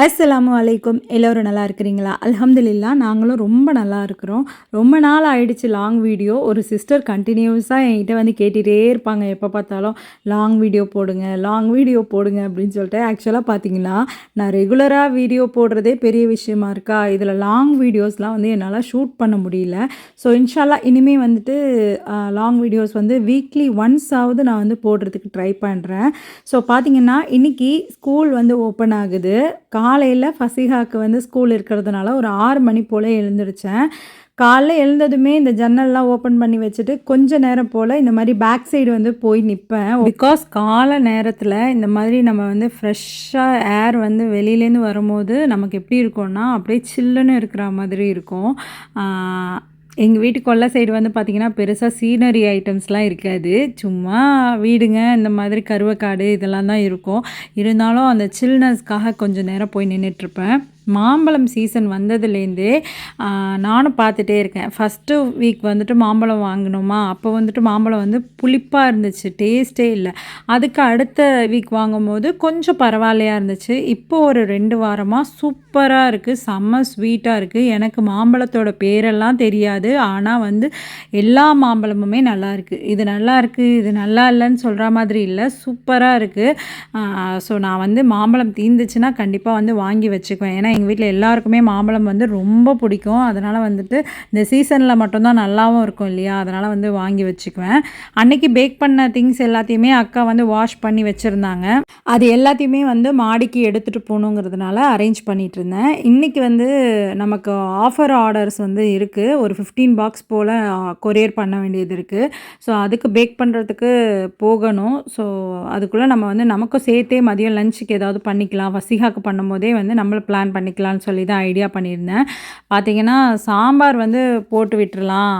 அஸ்ஸலாமு அலைக்கும். எல்லோரும் நல்லா இருக்கிறீங்களா? அல்ஹம்துலில்லா நாங்களும் ரொம்ப நல்லா இருக்கிறோம். ரொம்ப நாள் ஆயிடுச்சு லாங் வீடியோ. ஒரு சிஸ்டர் கண்டினியூஸாக என்கிட்ட வந்து கேட்டுகிட்டே இருப்பாங்க. எப்போ பார்த்தாலும் லாங் வீடியோ போடுங்க லாங் வீடியோ போடுங்க அப்படின்னு சொல்லிட்டு ஆக்சுவலாக பார்த்தீங்கன்னா நான் ரெகுலராக வீடியோ போடுறதே பெரிய விஷயமா இருக்கா? இதில் லாங் வீடியோஸ்லாம் வந்து என்னால் ஷூட் பண்ண முடியல. ஸோ இன்ஷால்லா இனிமேல் வந்துட்டு லாங் வீடியோஸ் வந்து வீக்லி ஒன்ஸாவது நான் வந்து போடுறதுக்கு ட்ரை பண்ணுறேன் ஸோ பார்த்தீங்கன்னா இன்றைக்கி ஸ்கூல் வந்து ஓப்பன் ஆகுது. காலையில் ஃபசிகாக்கு வந்து ஸ்கூல் இருக்கிறதுனால ஒரு ஆறு மணி போல் எழுந்திருச்சேன். காலைல எழுந்ததுமே இந்த ஜன்னல்லாம் ஓப்பன் பண்ணி வச்சுட்டு கொஞ்ச நேரம் போல் இந்த மாதிரி பேக் சைடு வந்து போய் நிற்பேன் பிகாஸ் காலை நேரத்தில் இந்த மாதிரி நம்ம வந்து ஃப்ரெஷ்ஷாக ஏர் வந்து வெளியிலேருந்து வரும்போது நமக்கு எப்படி இருக்கும்னா அப்படியே சில்லுன்னு இருக்கிற மாதிரி இருக்கும். எங்கள் வீட்டு கொல்லை சைடு வந்து பார்த்திங்கன்னா பெருசாக சீனரி ஐட்டம்ஸ்லாம் இருக்காது. சும்மா வீடுங்க இந்த மாதிரி கருவக்காடு இதெல்லாம் தான் இருக்கும். இருந்தாலும் அந்த சில்னஸ்க்காக கொஞ்சம் நேரம் போய் நின்றுட்டுருப்பேன் மாம்பழம் சீசன் வந்ததுலேருந்தே நானும் பார்த்துட்டே இருக்கேன். ஃபஸ்ட்டு வீக் வந்துட்டு மாம்பழம் வாங்கினோமா? அப்போ வந்துட்டு மாம்பழம் வந்து புளிப்பாக இருந்துச்சு டேஸ்ட்டே இல்லை. அதுக்கு அடுத்த வீக் வாங்கும்போது கொஞ்சம் பரவாயில்லையாக இருந்துச்சு. இப்போ ஒரு ரெண்டு வாரமாக சூப்பராக இருக்குது செம்ம ஸ்வீட்டாக இருக்குது எனக்கு மாம்பழத்தோட பேரெல்லாம் தெரியாது. ஆனால் வந்து எல்லா மாம்பழமுமே நல்லா இருக்குது இது நல்லா இருக்குது இது நல்லா இல்லைன்னு சொல்கிற மாதிரி இல்லை சூப்பராக இருக்குது ஸோ நான் வந்து மாம்பழம் தீந்துச்சுன்னா கண்டிப்பாக வந்து வாங்கி வச்சுக்குவேன். ஏன்னா எங்கள் வீட்டில் எல்லாருக்குமே மாம்பழம் வந்து ரொம்ப பிடிக்கும். அதனால் வந்துட்டு இந்த சீசனில் மட்டும்தான் நல்லாவும் இருக்கும் இல்லையா? அதனால் வந்து வாங்கி வச்சுக்குவேன். அன்னைக்கு பேக் பண்ண திங்ஸ் எல்லாத்தையுமே அக்கா வந்து வாஷ் பண்ணி வச்சுருந்தாங்க. அது எல்லாத்தையுமே வந்து மாடிக்கு எடுத்துகிட்டு போகணுங்கிறதுனால அரேஞ்ச் பண்ணிகிட்டு இருந்தேன். இன்றைக்கி வந்து நமக்கு ஆஃபர் ஆர்டர்ஸ் வந்து இருக்குது ஒரு ஃபிஃப்டீன் பாக்ஸ் போல் கொரியர் பண்ண வேண்டியது இருக்குது ஸோ அதுக்கு பேக் பண்ணுறதுக்கு போகணும். ஸோ அதுக்குள்ளே நம்ம வந்து நமக்கும் சேர்த்தே மதியம் லஞ்சுக்கு ஏதாவது பண்ணிக்கலாம். வசிகாக்கு பண்ணும்போதே வந்து நம்மளை பிளான் பண்ணிக்கலாம்னு சொல்லி தான் ஐடியா பண்ணியிருந்தேன். பார்த்தீங்கன்னா சாம்பார் வந்து போட்டு விட்டுறலாம்.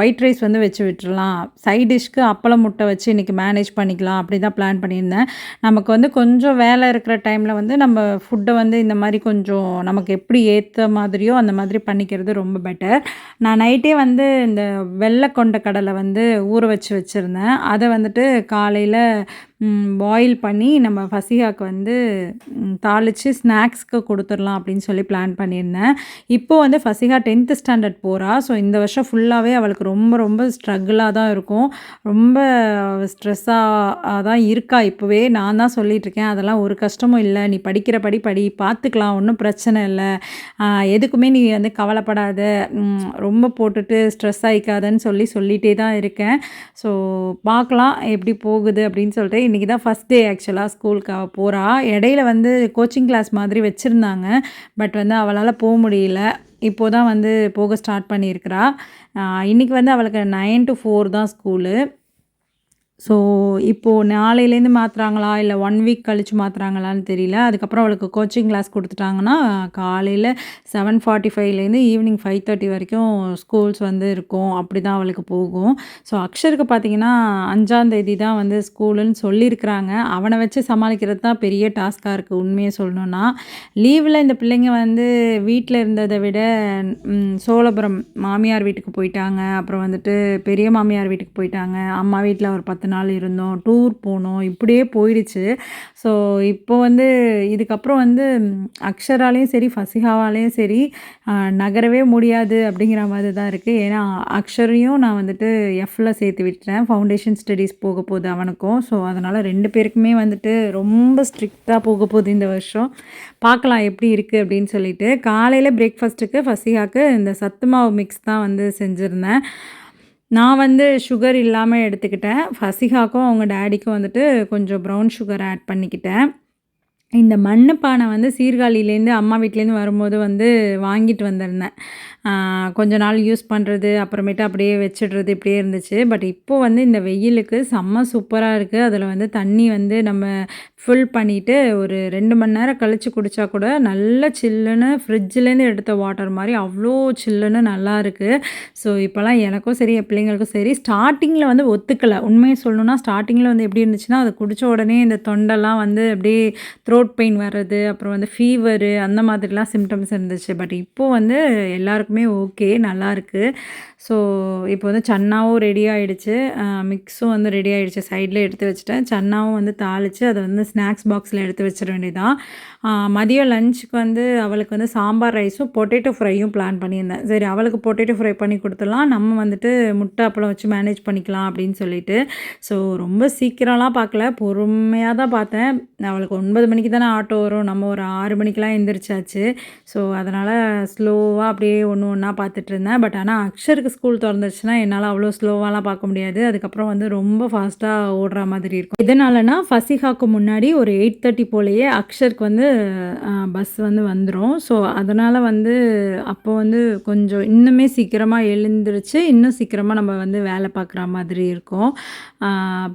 ஒயிட் ரைஸ் வந்து வச்சு விட்டுறலாம். சைட் டிஷ்க்கு அப்பளம் முட்டை வச்சு இன்றைக்கி மேனேஜ் பண்ணிக்கலாம். அப்படி தான் பிளான் பண்ணியிருந்தேன். நமக்கு வந்து கொஞ்சம் வேலை இருக்கிற டைமில் வந்து நம்ம ஃபுட்டை வந்து இந்த மாதிரி கொஞ்சம் நமக்கு எப்படி ஏற்ற மாதிரியோ அந்த மாதிரி பண்ணிக்கிறது ரொம்ப பெட்டர் நான் நைட்டே வந்து இந்த வெள்ளை கொண்ட கடலை வந்து ஊற வச்சு வச்சுருந்தேன். அதை வந்துட்டு காலையில் பாயில் பண்ணி நம்ம ஃபசிகாக்கு வந்து தாளித்து ஸ்நாக்ஸ்க்கு கொடுத்துடலாம் அப்படின்னு சொல்லி பிளான் பண்ணியிருந்தேன். இப்போது வந்து ஃபசிகா டென்த்து ஸ்டாண்டர்ட் போகிறா ஸோ இந்த வருஷம் ஃபுல்லாகவே அவளுக்கு ரொம்ப ரொம்ப ஸ்ட்ரகிளாக தான் இருக்கும். ரொம்ப ஸ்ட்ரெஸ்ஸாக தான் இருக்கா இப்போவே. நான் தான் சொல்லிகிட்ருக்கேன் அதெல்லாம் ஒரு கஷ்டமும் இல்லை. நீ படிக்கிற படி படி பார்த்துக்கலாம் ஒன்றும் பிரச்சனை இல்லை. எதுக்குமே நீ வந்து கவலைப்படாத. ரொம்ப போட்டுட்டு ஸ்ட்ரெஸ் ஆகிக்காதன்னு சொல்லி சொல்லிகிட்டே தான் இருக்கேன். ஸோ பார்க்கலாம் எப்படி போகுது அப்படின்னு சொல்லிட்டு. இன்றைக்கி தான் ஃபஸ்ட் டே ஆக்சுவலாக ஸ்கூலுக்கு போகிறா இடையில வந்து கோச்சிங் கிளாஸ் மாதிரி வச்சுருந்தாங்க. பட் வந்து அவளால் போக முடியல. இப்போது தான் வந்து போக ஸ்டார்ட் பண்ணியிருக்கிறா. இன்றைக்கி வந்து அவளுக்கு நைன் டு ஃபோர் தான் ஸ்கூலு ஸோ இப்போது நாளையிலேருந்து மாற்றுறாங்களா இல்லை ஒன் வீக் கழித்து மாற்றுறாங்களான்னு தெரியல. அதுக்கப்புறம் அவளுக்கு கோச்சிங் கிளாஸ் கொடுத்துட்டாங்கன்னா காலையில் செவன் ஃபார்ட்டி ஃபைவ்லேருந்து ஈவினிங் ஃபைவ் தேர்ட்டி வரைக்கும் ஸ்கூல்ஸ் வந்து இருக்கும். அப்படி தான் அவளுக்கு போகும். ஸோ அக்ஷருக்கு பார்த்திங்கன்னா அஞ்சாந்தேதி தான் வந்து ஸ்கூலுன்னு சொல்லியிருக்கிறாங்க. அவனை வச்சு சமாளிக்கிறது தான் பெரிய டாஸ்க்காக இருக்குது உண்மையை சொல்லணும்னா. லீவில் இந்த பிள்ளைங்க வந்து வீட்டில் இருந்ததை விட சோழபுரம் மாமியார் வீட்டுக்கு போயிட்டாங்க. அப்புறம் வந்துட்டு பெரிய மாமியார் வீட்டுக்கு போயிட்டாங்க. அம்மா வீட்டில் ஒரு பத்து நாள் இருந்தோம் டூர் போனோம் இப்படியே போயிடுச்சு. ஸோ இப்போ வந்து இதுக்கப்புறம் வந்து அக்ஷராலேயும் சரி ஃபசிகாவாலேயும் சரி நகரவே முடியாது அப்படிங்கிற மாதிரி தான் இருக்குது ஏன்னா அக்ஷரையும் நான் வந்துட்டு எஃப்ல சேர்த்து விட்டுறேன் ஃபவுண்டேஷன் ஸ்டடீஸ் போக போகுது அவனுக்கும். ஸோ அதனால் ரெண்டு பேருக்குமே வந்துட்டு ரொம்ப ஸ்ட்ரிக்டாக போக போகுது இந்த வருஷம். பார்க்கலாம் எப்படி இருக்குது அப்படின்னு சொல்லிட்டு காலையில் பிரேக்ஃபாஸ்ட்டுக்கு ஃபசிகாக்கு இந்த சத்து மாவு மிக்ஸ் தான் வந்து செஞ்சுருந்தேன். நான் வந்து சுகர் இல்லாமல் எடுத்துக்கிட்டேன். ஃபசிகாக்கும் அவங்க டேடிக்கும் வந்துட்டு கொஞ்சம் ப்ரௌன் சுகர் ஆட் பண்ணிக்கிட்டேன். இந்த மண் பானை வந்து சீர்காழிலேருந்து அம்மா வீட்லேருந்து வரும்போது வந்து வாங்கிட்டு வந்திருந்தேன். கொஞ்ச நாள் யூஸ் பண்ணுறது அப்புறமேட்டு அப்படியே வச்சிடுறது இப்படியே இருந்துச்சு. பட் இப்போது வந்து இந்த வெயிலுக்கு செம்ம சூப்பராக இருக்குது. அதில் வந்து தண்ணி வந்து நம்ம ஃபில் பண்ணிவிட்டு ஒரு ரெண்டு மணி நேரம் கழித்து குடித்தா கூட நல்ல சில்லுன்னு ஃப்ரிட்ஜிலேருந்து எடுத்த வாட்டர் மாதிரி அவ்வளோ சில்லுன்னு நல்லா இருக்குது. ஸோ இப்போலாம் எனக்கும் சரி என் பிள்ளைங்களுக்கும் சரி ஸ்டார்டிங்கில் வந்து ஒத்துக்கலை. உண்மையை சொல்லணுன்னா ஸ்டார்டிங்கில் வந்து எப்படி இருந்துச்சுன்னா அதை குடித்த உடனே இந்த தொண்டெல்லாம் வந்து அப்படியே த்ரோ த்ரோட் பெயின் வர்றது அப்புறம் வந்து ஃபீவரு அந்த மாதிரிலாம் சிம்டம்ஸ் இருந்துச்சு. பட் இப்போது வந்து எல்லாருக்குமே ஓகே நல்லாயிருக்கு ஸோ இப்போ வந்து சன்னாவும் ரெடி ஆகிடுச்சு மிக்ஸும் வந்து ரெடி ஆகிடுச்சு சைடில் எடுத்து வச்சுட்டேன். சன்னாவும் வந்து தாளித்து அதை வந்து ஸ்நாக்ஸ் பாக்ஸில் எடுத்து வச்சிட வேண்டியதான் மதியம் லஞ்சுக்கு வந்து அவளுக்கு வந்து சாம்பார் ரைஸும் பொட்டேட்டோ ஃப்ரையும் பிளான் பண்ணியிருந்தேன். சரி அவளுக்கு பொட்டேட்டோ ஃப்ரை பண்ணி கொடுத்துடலாம். நம்ம வந்துட்டு முட்டை அப்பளம் வச்சு மேனேஜ் பண்ணிக்கலாம் அப்படின்னு சொல்லிட்டு. ஸோ ரொம்ப சீக்கிரம்லாம் பார்க்கல. பொறுமையாக தான் பார்த்தேன். அவளுக்கு ஒன்பது மணிக்கு தானே ஆட்டோ வரும். நம்ம ஒரு ஆறு மணிக்கெலாம் எழுந்திரிச்சாச்சு ஸோ அதனால் ஸ்லோவாக அப்படியே ஒன்று ஒன்றா பார்த்துட்டு இருந்தேன். பட் ஆனால் அக்ஷருக்கு ஸ்கூல் திறந்துச்சுன்னா என்னால் அவ்வளோ ஸ்லோவாலாம் பார்க்க முடியாது. அதுக்கப்புறம் வந்து ரொம்ப ஃபாஸ்ட்டாக ஓடுற மாதிரி இருக்கும். இதனாலனா ஃபசிஹாக்கு முன்னாடி ஒரு எயிட் தேர்ட்டி போலேயே அக்ஷருக்கு வந்து பஸ் வந்து வந்துடும் ஸோ அதனால் வந்து அப்போ வந்து கொஞ்சம் இன்னுமே சீக்கிரமாக எழுந்திரிச்சு இன்னும் சீக்கிரமாக நம்ம வந்து வேலை பார்க்குற மாதிரி இருக்கும்.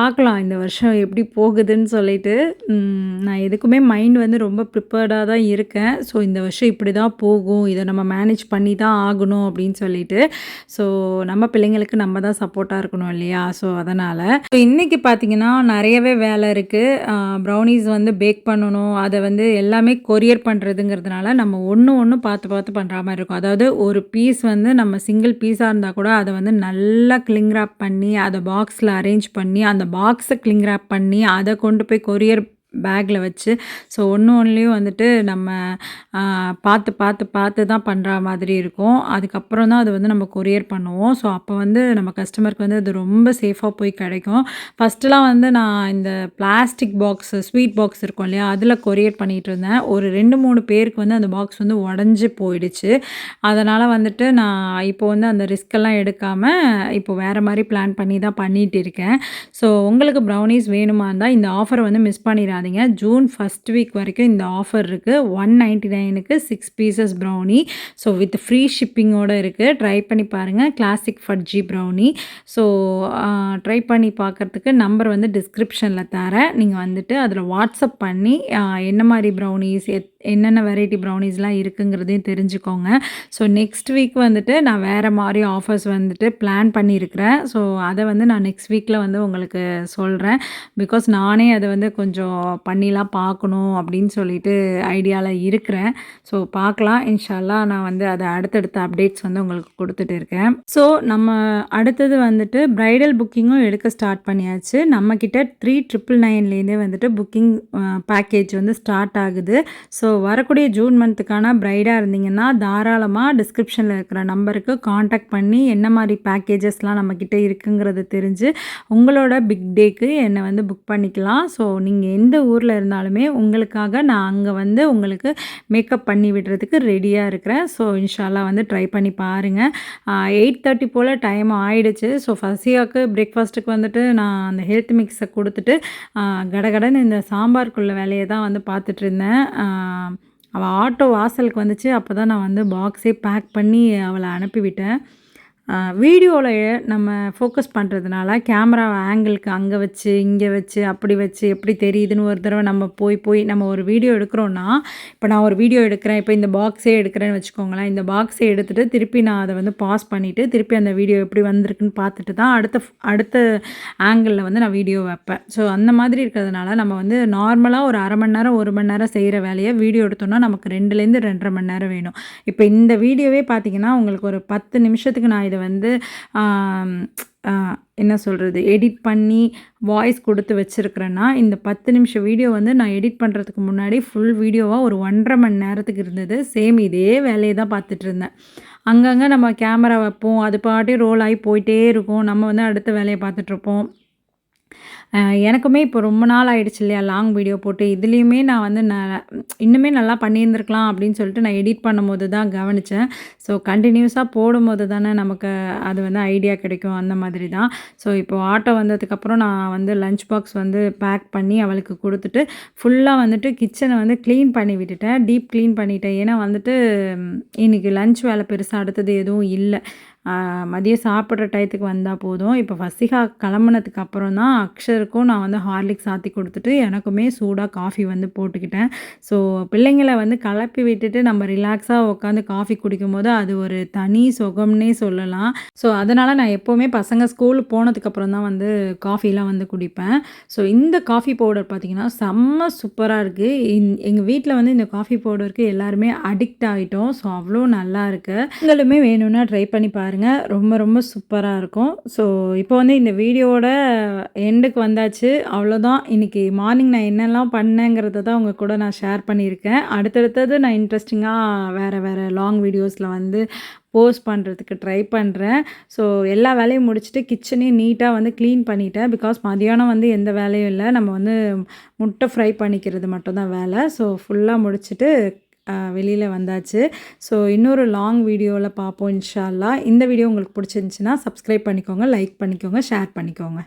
பார்க்கலாம். இந்த வருஷம் எப்படி போகுதுன்னு சொல்லிட்டு நான் எதுக்குமே மைண்ட் வந்து ரொம்ப ப்ரிப்பேர்டாக தான் இருக்கேன். ஸோ இந்த வருஷம் இப்படி தான் போகும். இதை நம்ம மேனேஜ் பண்ணி தான் ஆகணும் அப்படின்னு சொல்லிட்டு. ஸோ நம்ம பிள்ளைங்களுக்கு நம்ம தான் சப்போர்ட்டாக இருக்கணும் இல்லையா? ஸோ அதனால். ஸோ இன்றைக்கி பார்த்திங்கன்னா நிறையவே வேலை இருக்குது ப்ரௌனிஸ் வந்து பேக் பண்ணணும். அதை வந்து எல்லாமே கொரியர் பண்ணுறதுங்கிறதுனால நம்ம ஒன்று ஒன்று பார்த்து பார்த்து பண்ணுற மாதிரி இருக்கும். அதாவது ஒரு பீஸ் வந்து நம்ம சிங்கிள் பீஸாக இருந்தால் கூட அதை வந்து நல்லா கிளிங் ரேப் பண்ணி அதை பாக்ஸில் அரேஞ்ச் பண்ணி அந்த பாக்ஸை கிளிங் ரேப் பண்ணி அதை கொண்டு போய் கொரியர் பேக்கில் வச்சு ஸோ ஒன்று ஒன்றுலேயும் வந்துட்டு நம்ம பார்த்து பார்த்து பார்த்து தான் பண்ணுற மாதிரி இருக்கும். அதுக்கப்புறம் தான் அது வந்து நம்ம கொரியர் பண்ணுவோம். ஸோ அப்போ வந்து நம்ம கஸ்டமருக்கு வந்து அது ரொம்ப சேஃபாக போய் கிடைக்கும். ஃபஸ்ட்டுலாம் வந்து நான் இந்த பிளாஸ்டிக் பாக்ஸ் ஸ்வீட் பாக்ஸ் இருக்கும் இல்லையா அதில் கொரியர் பண்ணிகிட்டு இருந்தேன். ஒரு ரெண்டு மூணு பேருக்கு வந்து அந்த பாக்ஸ் வந்து உடஞ்சி போயிடுச்சு. அதனால் வந்துட்டு நான் இப்போ வந்து அந்த ரிஸ்க்கெல்லாம் எடுக்காமல் இப்போ வேறு மாதிரி பிளான் பண்ணி தான் பண்ணிகிட்டு இருக்கேன். ஸோ உங்களுக்கு ப்ரௌனிஸ் வேணுமா இருந்தால் இந்த ஆஃபரை வந்து மிஸ் பண்ணிடாது மறந்துடாதீங்க ஜூன் ஃபஸ்ட் வீக் வரைக்கும் இந்த ஆஃபர் இருக்குது ஒன் நைன்ட்டி நைனுக்கு six pieces brownie so with free ஷிப்பிங்கோடு இருக்குது ட்ரை பண்ணி பாருங்கள் classic fudge brownie so try பண்ணி பார்க்குறதுக்கு நம்பர் வந்து டிஸ்கிரிப்ஷனில் தரேன். நீங்கள் வந்துட்டு அதில் வாட்ஸ்அப் பண்ணி என்ன மாதிரி ப்ரௌனிஸ் எத் என்னென்ன வெரைட்டி ப்ரௌனிஸ்லாம் இருக்குங்கிறதையும் தெரிஞ்சுக்கோங்க. ஸோ நெக்ஸ்ட் வீக் வந்துட்டு நான் வேறு மாதிரி ஆஃபர்ஸ் வந்துட்டு பிளான் பண்ணியிருக்கிறேன். ஸோ அதை வந்து நான் நெக்ஸ்ட் வீக்கில் வந்து உங்களுக்கு சொல்கிறேன் பிகாஸ் நானே அதை வந்து கொஞ்சம் பண்ணிலாம் பார்க்கணும் அப்படின்னு சொல்லிட்டு ஐடியாவில் இருக்கிறேன். ஸோ பார்க்கலாம். இன்ஷால்லா நான் வந்து அதை அடுத்தடுத்த அப்டேட்ஸ் வந்து உங்களுக்கு கொடுத்துட்டு இருக்கேன். ஸோ நம்ம அடுத்தது வந்துட்டு ப்ரைடல் புக்கிங்கும் எடுக்க ஸ்டார்ட் பண்ணியாச்சு. நம்மக்கிட்ட த்ரீ ட்ரிபிள் நைன்லேருந்தே வந்துட்டு புக்கிங் பேக்கேஜ் வந்து ஸ்டார்ட் ஆகுது. ஸோ வரக்கூடிய ஜூன் மந்த்துக்கான ப்ரைடாக இருந்தீங்கன்னா தாராளமாக டிஸ்கிரிப்ஷனில் இருக்கிற நம்பருக்கு காண்டாக்ட் பண்ணி என்ன மாதிரி பேக்கேஜஸ்லாம் நம்மக்கிட்ட இருக்குங்கிறத தெரிஞ்சு உங்களோட பிக் டேக்கு என்னை வந்து புக் பண்ணிக்கலாம். ஸோ நீங்கள் எந்த ஊரில் இருந்தாலுமே உங்களுக்காக நான் அங்கே வந்து உங்களுக்கு மேக்கப் பண்ணி விடுறதுக்கு ரெடியாக இருக்கிறேன். ஸோ இன்ஷால்லா வந்து ட்ரை பண்ணி பாருங்கள் எயிட் தேர்ட்டி போல் டைம் ஆயிடுச்சு. ஸோ ஃபஸ்டியாவுக்கு பிரேக்ஃபாஸ்ட்டுக்கு வந்துட்டு நான் அந்த ஹெல்த் மிக்ஸை கொடுத்துட்டு கடகடன்னு இந்த சாம்பாருக்குள்ள வேலையை தான் வந்து பார்த்துட்டு இருந்தேன். அவள் ஆட்டோ வாசலுக்கு வந்துச்சு. அப்போ தான் நான் வந்து பாக்ஸே பேக் பண்ணி அவளை அனுப்பிவிட்டேன். வீடியோவில் நம்ம ஃபோக்கஸ் பண்ணுறதுனால கேமரா ஆங்கிளுக்கு அங்கே வச்சு இங்கே வச்சு அப்படி வச்சு எப்படி தெரியுதுன்னு ஒரு தடவை நம்ம போய் போய் நம்ம ஒரு வீடியோ எடுக்கிறோன்னா இப்போ நான் ஒரு வீடியோ எடுக்கிறேன் இப்போ இந்த பாக்ஸே எடுக்கிறேன்னு வச்சுக்கோங்களேன் இந்த பாக்ஸை எடுத்துகிட்டு திருப்பி நான் அதை வந்து பாஸ் பண்ணிவிட்டு திருப்பி அந்த வீடியோ எப்படி வந்திருக்குன்னு பார்த்துட்டு தான் அடுத்த அடுத்த ஆங்கிளில் வந்து நான் வீடியோ வைப்பேன். ஸோ அந்த மாதிரி இருக்கிறதுனால நம்ம வந்து நார்மலாக ஒரு அரை மணி நேரம் ஒரு மணி நேரம் செய்கிற வேலையை வீடியோ எடுத்தோம்னா நமக்கு ரெண்டுலேருந்து ரெண்டரை மணி நேரம் வேணும். இப்போ இந்த வீடியோவே பார்த்தீங்கன்னா உங்களுக்கு ஒரு பத்து நிமிஷத்துக்கு நான் இதை இதை வந்து என்ன சொல்கிறது எடிட் பண்ணி வாய்ஸ் கொடுத்து வச்சுருக்கிறேன்னா இந்த பத்து நிமிஷம் வீடியோ வந்து நான் எடிட் பண்ணுறதுக்கு முன்னாடி ஃபுல் வீடியோவாக ஒரு ஒன்றரை மணி நேரத்துக்கு இருந்தது. சேம் இதே வேலையை தான் பார்த்துட்டு இருந்தேன். அங்கங்கே நம்ம கேமரா வைப்போம். அது பாட்டி ரோல் ஆகி போயிட்டே இருக்கும். நம்ம வந்து அடுத்த வேலையை பார்த்துட்ருப்போம் எனக்குமே இப்போ ரொம்ப நாள் ஆகிடுச்சு இல்லையா லாங் வீடியோ போட்டு. இதுலேயுமே நான் வந்து ந இன்னுமே நல்லா பண்ணியிருந்துருக்கலாம் அப்படின்னு சொல்லிட்டு நான் எடிட் பண்ணும்போது தான் கவனித்தேன் ஸோ கண்டினியூஸாக போடும்போது தானே நமக்கு அது வந்து ஐடியா கிடைக்கும் அந்த மாதிரி தான். ஸோ இப்போ ஆட்டோ வந்ததுக்கப்புறம் நான் வந்து லஞ்ச் பாக்ஸ் வந்து பேக் பண்ணி அவளுக்கு கொடுத்துட்டு ஃபுல்லாக வந்துட்டு கிச்சனை வந்து க்ளீன் பண்ணி விட்டுட்டேன். டீப் க்ளீன் பண்ணிட்டேன். ஏன்னா வந்துட்டு இன்றைக்கி லஞ்ச் வேலை பெருசாக அடுத்தது எதுவும் இல்லை. மதியம் சாப்பிட்ற டயத்துக்கு வந்தால் போதும். இப்போ வசிகா கிளம்புனதுக்கு அப்புறம் தான் அக்ஷ சிஸ்டருக்கும் நான் வந்து ஹார்லிக்ஸ் ஆற்றி கொடுத்துட்டு எனக்குமே சூடாக காஃபி வந்து போட்டுக்கிட்டேன். ஸோ பிள்ளைங்கள வந்து கலப்பி விட்டுட்டு நம்ம ரிலாக்ஸாக உட்காந்து காஃபி குடிக்கும்போது அது ஒரு தனி சுகம்னே சொல்லலாம். ஸோ அதனால் நான் எப்போவுமே பசங்க ஸ்கூல் போனதுக்கப்புறம் தான் வந்து காஃபிலாம் வந்து குடிப்பேன். ஸோ இந்த காஃபி பவுடர் பார்த்திங்கன்னா செம்ம சூப்பராக இருக்குது எங்கள் வீட்டில் வந்து இந்த காஃபி பவுடருக்கு எல்லாருமே அடிக்ட் ஆகிட்டோம் ஸோ அவ்வளோ நல்லா இருக்குது நீங்களுமே வேணும்னா ட்ரை பண்ணி பாருங்கள் ரொம்ப ரொம்ப சூப்பராக இருக்கும். ஸோ இப்போ வந்து இந்த வீடியோவோட எண்டுக்கு வந்தாச்சு. அவ்வளோதான். இன்றைக்கி மார்னிங் நான் என்னெல்லாம் பண்ணேங்கிறத தான் உங்கள் கூட நான் ஷேர் பண்ணியிருக்கேன். அடுத்தடுத்தது நான் இன்ட்ரெஸ்டிங்காக வேறு வேறு லாங் வீடியோஸில் வந்து போஸ்ட் பண்ணுறதுக்கு ட்ரை பண்ணுறேன் ஸோ எல்லா வேலையும் முடிச்சுட்டு கிச்சனையும் நீட்டாக வந்து க்ளீன் பண்ணிட்டேன். பிகாஸ் மதியானம் வந்து எந்த வேலையும் இல்லை. நம்ம வந்து முட்டை ஃப்ரை பண்ணிக்கிறது மட்டும்தான் வேலை. ஸோ ஃபுல்லாக முடிச்சுட்டு வெளியில் வந்தாச்சு. ஸோ இன்னொரு லாங் வீடியோவில் பார்ப்போம் இன்ஷால்லா. இந்த வீடியோ உங்களுக்கு பிடிச்சிருந்துச்சின்னா சப்ஸ்கிரைப் பண்ணிக்கோங்க லைக் பண்ணிக்கோங்க ஷேர் பண்ணிக்கோங்க.